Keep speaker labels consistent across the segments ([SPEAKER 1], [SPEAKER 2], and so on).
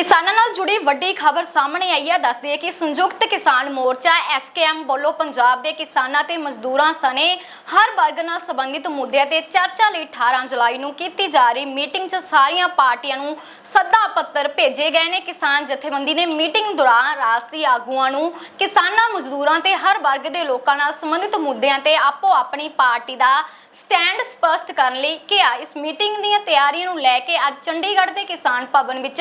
[SPEAKER 1] ਕਿਸਾਨਾਂ ਨਾਲ ਜੁੜੀ ਵੱਡੀ ਖਬਰ ਸਾਹਮਣੇ ਆਈ ਹੈ। ਦੱਸਦੀ ਹੈ ਕਿ ਸੰਯੁਕਤ ਕਿਸਾਨ ਮੋਰਚਾ ਐਸਕੇਐਮ ਵੱਲੋਂ ਪੰਜਾਬ ਦੇ ਕਿਸਾਨਾਂ ਤੇ ਮਜ਼ਦੂਰਾਂ ਸਣੇ ਹਰ ਵਰਗ ਨਾਲ ਸੰਬੰਧਿਤ ਮੁੱਦਿਆਂ ਤੇ ਚਰਚਾ ਲਈ 18 ਜੁਲਾਈ ਨੂੰ ਕੀਤੀ ਜਾ ਰਹੀ ਮੀਟਿੰਗ 'ਚ ਸਾਰੀਆਂ ਪਾਰਟੀਆਂ ਨੂੰ ਸੱਦਾ ਪੱਤਰ ਭੇਜੇ ਗਏ ਨੇ। ਕਿਸਾਨ ਜਥੇਬੰਦੀ ਨੇ ਮੀਟਿੰਗ ਦੌਰਾਨ ਰਾਜਸੀ ਆਗੂਆਂ ਨੂੰ ਕਿਸਾਨਾਂ, ਮਜ਼ਦੂਰਾਂ ਤੇ ਹਰ ਵਰਗ ਦੇ ਲੋਕਾਂ ਨਾਲ ਸੰਬੰਧਿਤ ਮੁੱਦਿਆਂ ਤੇ ਆਪੋ ਆਪਣੀ ਪਾਰਟੀ ਦਾ ਸਟੈਂਡ ਸਪਸ਼ਟ ਕਰਨ ਲਈ ਕਿਹਾ। ਇਸ ਮੀਟਿੰਗ ਦੀਆਂ ਤਿਆਰੀਆਂ ਨੂੰ ਲੈ ਕੇ ਅੱਜ ਚੰਡੀਗੜ੍ਹ ਦੇ ਕਿਸਾਨ ਭਵਨ ਵਿੱਚ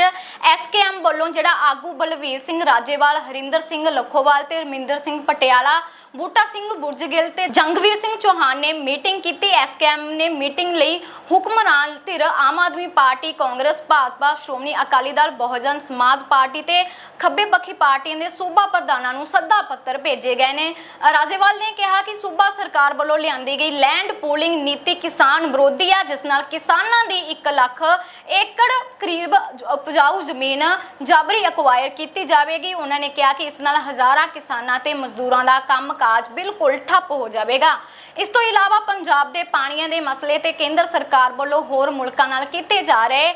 [SPEAKER 1] ਐਸਕੇਐਮ ਵੱਲੋਂ ਜਿਹੜਾ ਆਗੂ ਬਲਵੀਰ ਸਿੰਘ ਰਾਜੇਵਾਲ ਹਰਿੰਦਰ ਸਿੰਘ ਲੱਖੋਵਾਲ ਤੇ ਰਮਿੰਦਰ ਸਿੰਘ ਪਟਿਆਲਾ ਬੂਟਾ ਸਿੰਘ ਬੁਰਜਗਿੱਲ ਤੇ ਜੰਗਵੀਰ ਸਿੰਘ ਚੌਹਾਨ ਨੇ ਮੀਟਿੰਗ ਕੀਤੀ। ਐਸਕੇਐਮ ਨੇ ਮੀਟਿੰਗ ਲਈ ਹੁਕਮਰਾਨ ਧਿਰ ਆਮ ਆਦਮੀ ਪਾਰਟੀ, ਕਾਂਗਰਸ, ਭਾਜਪਾ, ਸ਼੍ਰੋਮਣੀ ਅਕਾਲੀ ਦਲ, ਬਹੁਜਨ ਸਮਾਜ ਪਾਰਟੀ ਤੇ ਖੱਬੇ ਪੱਖੀ ਪਾਰਟੀਆਂ ਦੇ ਸੂਬਾ ਪ੍ਰਧਾਨਾਂ ਨੂੰ ਸੱਦਾ ਪੱਤਰ ਭੇਜੇ ਗਏ ਨੇ। ਰਾਜੇਵਾਲ ਨੇ ਕਿਹਾ ਕਿ ਸੂਬਾ ਸਰਕਾਰ ਵੱਲੋਂ ਲਿਆਂਦੀ ਗਈ ਲੈਂਡ ਪੂਲਿੰਗ ਨੀਤੀ ਕਿਸਾਨ ਵਿਰੋਧੀ ਆ, ਜਿਸ ਨਾਲ ਕਿਸਾਨਾਂ ਦੀ 1 ਲੱਖ ਏਕੜ ਕਰੀਬ ਉਪਜਾਊ ਜ਼ਮੀਨ ਜਬਰੀ ਅਕਵਾਇਰ ਕੀਤੀ ਜਾਵੇਗੀ। ਉਹਨਾਂ ਨੇ ਕਿਹਾ ਕਿ ਇਸ ਨਾਲ ਹਜ਼ਾਰਾਂ ਕਿਸਾਨਾਂ ਤੇ ਮਜ਼ਦੂਰਾਂ ਦਾ ਕੰਮ ਕੰਮਕਾਜ ਬਿਲਕੁਲ ਠੱਪ ਹੋ ਜਾਵੇਗਾ। ਇਸ ਤੋਂ ਇਲਾਵਾ ਪੰਜਾਬ ਦੇ ਪਾਣੀਆਂ ਦੇ ਮਸਲੇ ਤੇ ਕੇਂਦਰ ਸਰਕਾਰ ਵੱਲੋਂ ਹੋਰ ਮੁਲਕਾਂ ਨਾਲ ਕੀਤੇ ਜਾ ਰਹੇ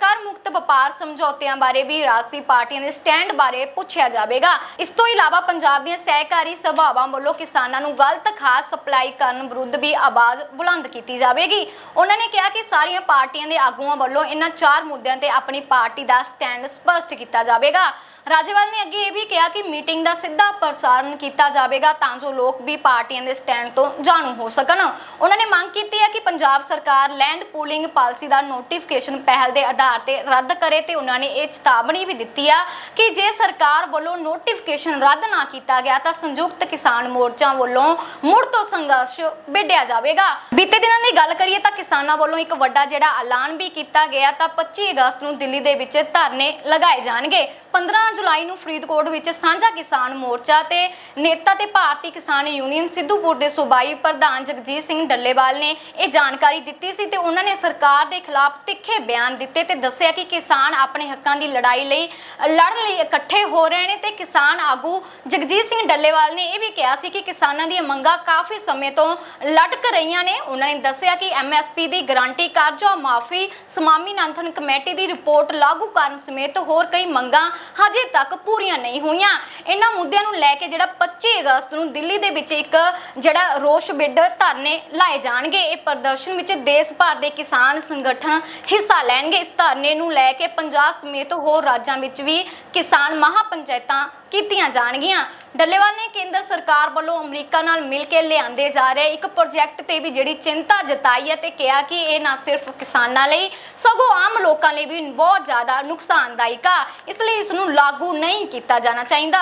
[SPEAKER 1] ਕਰ ਮੁਕਤ ਵਪਾਰ ਸਮਝੌਤਿਆਂ ਬਾਰੇ ਵੀ ਰਾਜਸੀ ਪਾਰਟੀਆਂ ਦੇ ਸਟੈਂਡ ਬਾਰੇ ਪੁੱਛਿਆ ਜਾਵੇਗਾ। ਇਸ ਤੋਂ ਇਲਾਵਾ ਪੰਜਾਬ ਦੀਆਂ ਸਹਿਕਾਰੀ ਸਭਾਵਾਂ ਵੱਲੋਂ ਕਿਸਾਨਾਂ ਨੂੰ ਗਲਤ ਖਾਦ ਸਪਲਾਈ ਕਰਨ ਵਿਰੁੱਧ ਵੀ ਆਵਾਜ਼ ਬੁਲੰਦ ਕੀਤੀ ਜਾਵੇਗੀ। ਉਹਨਾਂ ਨੇ ਕਿਹਾ ਕਿ ਸਾਰੀਆਂ ਪਾਰਟੀਆਂ ਦੇ ਆਗੂਆਂ ਵੱਲੋਂ ਇਹਨਾਂ ਚਾਰ ਮੁੱਦਿਆਂ ਤੇ ਆਪਣੀ ਪਾਰਟੀ ਦਾ ਸਟੈਂਡ ਸਪਸ਼ਟ ਕੀਤਾ ਜਾਵੇਗਾ। ਰਾਜੇਵਾਲ ਨੇ ਅੱਗੇ ਇਹ ਵੀ ਕਿਹਾ ਕਿ ਮੀਟਿੰਗ ਦਾ ਸਿੱਧਾ ਪ੍ਰਸਾਰਣ ਕੀਤਾ ਜਾਵੇਗਾ ਤਾਂ ਜੋ ਲੋਕ ਵੀ ਪਾਰਟੀਆਂ ਦੇ ਸਟੈਂਡ ਤੋਂ ਜਾਣੂ ਹੋ ਸਕਣ। ਉਹਨਾਂ ਨੇ ਮੰਗ ਕੀਤੀ ਹੈ ਕਿ ਪੰਜਾਬ ਸਰਕਾਰ ਲੈਂਡ ਪੂਲਿੰਗ ਪਾਲਿਸੀ ਦਾ ਨੋਟੀਫਿਕੇਸ਼ਨ ਪਹਿਲ ਦੇ ਆਧਾਰ ਤੇ ਰੱਦ ਕਰੇ ਤੇ ਉਹਨਾਂ ਨੇ ਇਹ ਚੇਤਾਵਨੀ ਵੀ ਦਿੱਤੀ ਆ ਕਿ ਜੇ ਸਰਕਾਰ ਵੱਲੋਂ ਨੋਟੀਫਿਕੇਸ਼ਨ ਰੱਦ ਨਾ ਕੀਤਾ ਗਿਆ ਤਾਂ ਸੰਯੁਕਤ ਕਿਸਾਨ ਮੋਰਚਾ ਵੱਲੋਂ ਮੁੜ ਤੋਂ ਸੰਘਰਸ਼ ਵਿੱਢਿਆ ਜਾਵੇਗਾ। ਬੀਤੇ ਦਿਨਾਂ ਦੀ ਗੱਲ ਕਰੀਏ ਤਾਂ ਕਿਸਾਨਾਂ ਵੱਲੋਂ ਇੱਕ ਵੱਡਾ ਜਿਹੜਾ ਐਲਾਨ ਵੀ ਕੀਤਾ ਗਿਆ ਤਾਂ 25 ਅਗਸਤ ਨੂੰ ਦਿੱਲੀ ਦੇ ਵਿੱਚ ਧਰਨੇ ਲਗਾਏ ਜਾਣਗੇ। 15 ਜੁਲਾਈ ਨੂੰ ਫਰੀਦਕੋਟ ਵਿੱਚ ਸਾਂਝਾ ਕਿਸਾਨ ਮੋਰਚਾ ਤੇ ਨੇਤਾ ਤੇ ਭਾਰਤੀ ਕਿਸਾਨ ਯੂਨੀਅਨ ਸਿੱਧੂਪੁਰ ਦੇ ਸੂਬਾਈ ਪ੍ਰਧਾਨ ਜਗਜੀਤ ਸਿੰਘ ਡੱਲੇਵਾਲ ਨੇ ਇਹ ਜਾਣਕਾਰੀ ਦਿੱਤੀ ਸੀ ਤੇ ਉਹਨਾਂ ਨੇ ਸਰਕਾਰ ਦੇ ਖਿਲਾਫ ਤਿੱਖੇ ਬਿਆਨ ਦਿੱਤੇ ਤੇ ਦੱਸਿਆ ਕਿ ਕਿਸਾਨ ਆਪਣੇ ਹੱਕਾਂ ਦੀ ਲੜਾਈ ਲਈ ਲੜਨ ਲਈ ਇਕੱਠੇ ਹੋ ਰਹੇ ਨੇ ਤੇ ਕਿਸਾਨ ਆਗੂ ਜਗਜੀਤ ਸਿੰਘ ਡੱਲੇਵਾਲ ਨੇ ਇਹ ਵੀ ਕਿਹਾ ਸੀ ਕਿ ਕਿਸਾਨਾਂ ਦੀਆਂ ਮੰਗਾਂ ਕਾਫੀ ਸਮੇਂ ਤੋਂ ਲਟਕ ਰਹੀਆਂ ਨੇ। ਉਹਨਾਂ ਨੇ ਦੱਸਿਆ ਕਿ ਐਮਐਸਪੀ ਦੀ ਗਾਰੰਟੀ ਕਰਜ਼ਾ ਮਾਫੀ ਸਮਾਮੀਨਾਥਨ ਕਮੇਟੀ ਦੀ ਰਿਪੋਰਟ ਲਾਗੂ ਕਰਨ ਸਮੇਤ ਹੋਰ ਕਈ ਮੰਗਾਂ ਹਜੇ ਤੱਕ ਪੂਰੀਆਂ ਨਹੀਂ ਹੋਈਆਂ। ਇਹਨਾਂ ਮੁੱਦਿਆਂ ਨੂੰ ਲੈ ਕੇ ਜਿਹੜਾ 25 ਅਗਸਤ ਨੂੰ ਦਿੱਲੀ ਦੇ ਵਿੱਚ ਇੱਕ ਜਿਹੜਾ ਰੋਸ਼ ਬਿੱਡ ਧਰਨੇ ਲਾਏ ਜਾਣਗੇ, ਇਹ ਪ੍ਰਦਰਸ਼ਨ ਵਿੱਚ ਦੇਸ਼ ਭਰ ਦੇ ਕਿਸਾਨ ਸੰਗਠਨ ਹਿੱਸਾ ਲੈਣਗੇ। ਇਸ ਧਰਨੇ ਨੂੰ ਲੈ ਕੇ ਪੰਜਾਬ ਸਮੇਤ ਹੋਰ ਰਾਜਾਂ ਵਿੱਚ ਵੀ ਕਿਸਾਨ ਮਹਾਪੰਚਾਇਤਾਂ ਕੀਤੀਆਂ ਜਾਣਗੀਆਂ। ਡੱਲੇਵਾਲ ਨੇ ਕੇਂਦਰ ਸਰਕਾਰ ਵੱਲੋਂ ਅਮਰੀਕਾ ਨਾਲ ਮਿਲ ਕੇ ਲਿਆਂਦੇ ਜਾ ਰਹੇ ਇੱਕ ਪ੍ਰੋਜੈਕਟ ਤੇ ਵੀ ਜਿਹੜੀ ਚਿੰਤਾ ਜਤਾਈ ਹੈ ਤੇ ਕਿਹਾ ਕਿ ਇਹ ਨਾ ਸਿਰਫ ਕਿਸਾਨਾਂ ਲਈ, ਸਗੋਂ ਆਮ ਲਈ ਵੀ ਬਹੁਤ ਜ਼ਿਆਦਾ ਨੁਕਸਾਨਦਾਇਕ ਆ। ਇਸ ਲਈ ਇਸ ਨੂੰ ਲਾਗੂ ਨਹੀਂ ਕੀਤਾ ਜਾਣਾ ਚਾਹੀਦਾ।